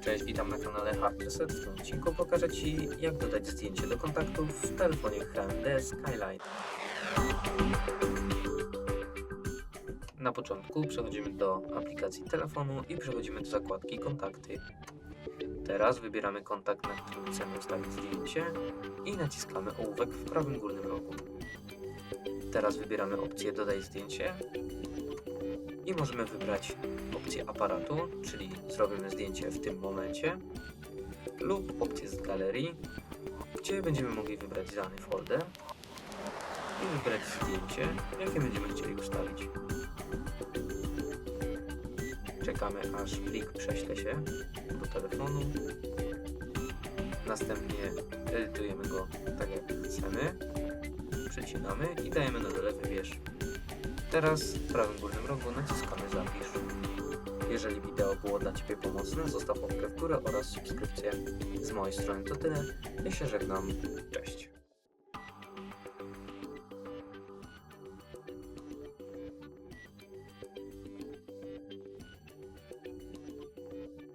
Cześć, witam na kanale Hard Reset. W tym odcinku pokażę Ci, jak dodać zdjęcie do kontaktów w telefonie HMD Skyline. Na początku przechodzimy do aplikacji telefonu i przechodzimy do zakładki Kontakty. Teraz wybieramy kontakt, na którym chcemy ustawić zdjęcie i naciskamy ołówek w prawym górnym rogu. Teraz wybieramy opcję Dodaj zdjęcie i możemy wybrać opcję aparatu, czyli zrobimy zdjęcie w tym momencie, lub opcję z galerii, gdzie będziemy mogli wybrać dany folder i wybrać zdjęcie, jakie będziemy chcieli ustawić. Czekamy aż plik prześle się do telefonu. Następnie edytujemy go tak jak chcemy. Przycinamy i dajemy na dole wybierz. Teraz w prawym górnym rogu naciskamy zapisz. Jeżeli wideo było dla Ciebie pomocne, zostaw łapkę w górę oraz subskrypcję. Z mojej strony to tyle. Ja się żegnam. Cześć.